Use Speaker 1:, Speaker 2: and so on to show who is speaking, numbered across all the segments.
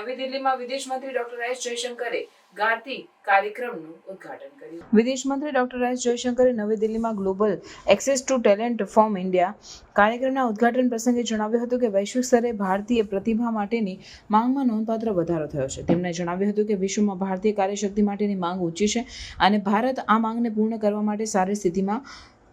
Speaker 1: નવી દિલ્હીમાં વિદેશ મંત્રી ડોક્ટર એસ જયશંકરે ગાર્તી કાર્યક્રમનું ઉદ્ઘાટન કર્યું. વિદેશ મંત્રી ડોક્ટર એસ જયશંકરે નવી દિલ્હીમાં global access to talent from India કાર્યક્રમના ઉદ્ઘાટન પ્રસંગે જણાવ્યું હતું કે વૈશ્વિક સ્તરે ભારતીય પ્રતિભા માટેની માંગમાં નોંધપાત્ર વધારો થયો છે. તેમણે જણાવ્યું હતું કે વિશ્વમાં ભારતીય કાર્યશક્તિ માટેની માંગ ઊંચી છે અને ભારત આ માંગને પૂર્ણ કરવા માટે સારી સ્થિતિમાં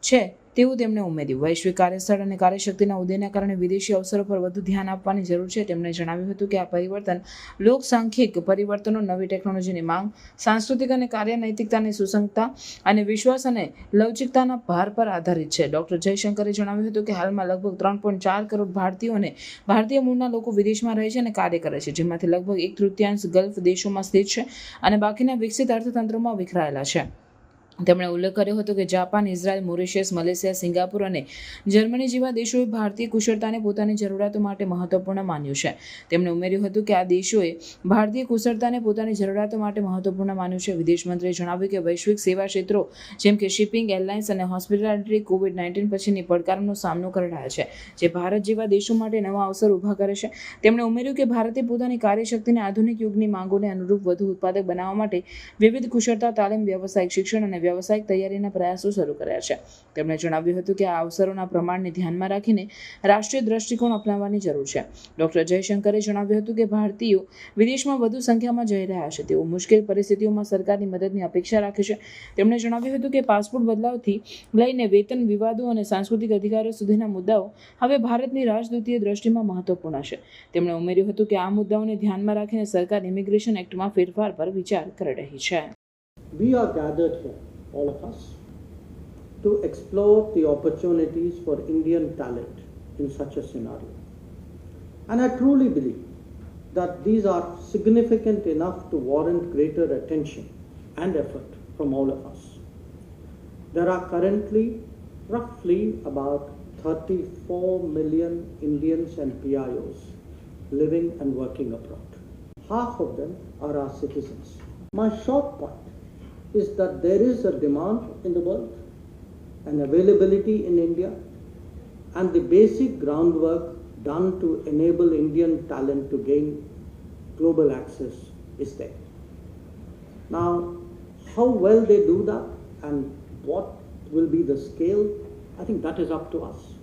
Speaker 1: છે. તેવું તેમણે ઉમેર્યું. વૈશ્વિક કાર્યસ્થળ અને કાર્યશક્તિના ઉદયના કારણે વિદેશી અવસરો પર વધુ ધ્યાન આપવાની જરૂર છે. તેમણે જણાવ્યું હતું કે આ પરિવર્તન લોકસાંખ્યિક પરિવર્તનો, નવી ટેકનોલોજીની માંગ, સાંસ્કૃતિક અને કાર્ય નૈતિકતાની સુસંગતતા અને વિશ્વાસ અને લવચિકતાના ભાર પર આધારિત છે. ડોક્ટર જયશંકરે જણાવ્યું હતું કે હાલમાં લગભગ ત્રણ પોઈન્ટ ચાર કરોડ ભારતીયોને ભારતીય મૂળના લોકો વિદેશમાં રહે છે અને કાર્ય કરે છે, જેમાંથી લગભગ એક તૃતીયાંશ ગલ્ફ દેશોમાં સ્થિત છે અને બાકીના વિકસિત અર્થતંત્રોમાં વિખરાયેલા છે. તેમણે ઉલ્લેખ કર્યો હતો કે Japan, Israel, Mauritius, Malaysia, Singapore અને જર્મની જેવા દેશોએ ભારતીય કુશળતાને પોતાની જરૂરિયાતો માટે મહત્વપૂર્ણ માન્યું છે. તેમણે ઉમેર્યું હતું કે આ દેશોએ ભારતીય કુશળતાને પોતાની જરૂરિયાતો માટે મહત્વપૂર્ણ માન્યું છે. વિદેશ મંત્રીએ જણાવ્યું કે વૈશ્વિક સેવા ક્ષેત્રો જેમ કે શિપિંગ, એરલાઇન્સ અને હોસ્પિટાલિટી કોવિડ નાઇન્ટીન પછીની પડકારોનો સામનો કરી રહ્યા છે, જે ભારત જેવા દેશો માટે નવા અવસર ઊભા કરે છે. તેમણે ઉમેર્યું કે ભારતે પોતાની કાર્યશક્તિને આધુનિક યુગની માંગોને અનુરૂપ વધુ ઉત્પાદક બનાવવા માટે વિવિધ કુશળતા, તાલીમ, વ્યવસાયિક શિક્ષણ અને વ્યવસાયિક તૈયારીના પ્રયાસો શરૂ કર્યા છે. તેમણે જણાવ્યું હતું કે આ અવસરોના પ્રમાણને ધ્યાનમાં રાખીને રાષ્ટ્રીય દ્રષ્ટિકોણ અપનાવવાની જરૂર છે. ડોક્ટર જયશંકરે જણાવ્યું હતું કે ભારતીયો વિદેશમાં વધુ સંખ્યામાં જઈ રહ્યા છે. તેઓ મુશ્કેલ પરિસ્થિતિઓમાં સરકારની મદદની અપેક્ષા રાખે છે. તેમણે જણાવ્યું હતું કે પાસપોર્ટ બદલાવથી લઈને વેતન વિવાદો અને સાંસ્કૃતિક અધિકારો સુધીના મુદ્દાઓ હવે ભારતની રાજદૂતીય દ્રષ્ટિમાં મહત્વપૂર્ણ છે. તેમણે ઉમેર્યું હતું કે આ મુદ્દાઓને ધ્યાનમાં રાખીને સરકાર ઇમિગ્રેશન એક્ટમાં ફેરફાર પર વિચાર કરી રહી છે.
Speaker 2: We are gathered here, all of us, to explore the opportunities for Indian talent in such a scenario. And I truly believe that these are significant enough to warrant greater attention and effort from all of us. There are currently roughly about 34 million Indians and PIOs living and working abroad. Half of them are our citizens. My short point is that there is a demand in the world, an availability in India, and the basic groundwork done to enable Indian talent to gain global access is there. Now, how well they do that and what will be the scale, I think that is up to us.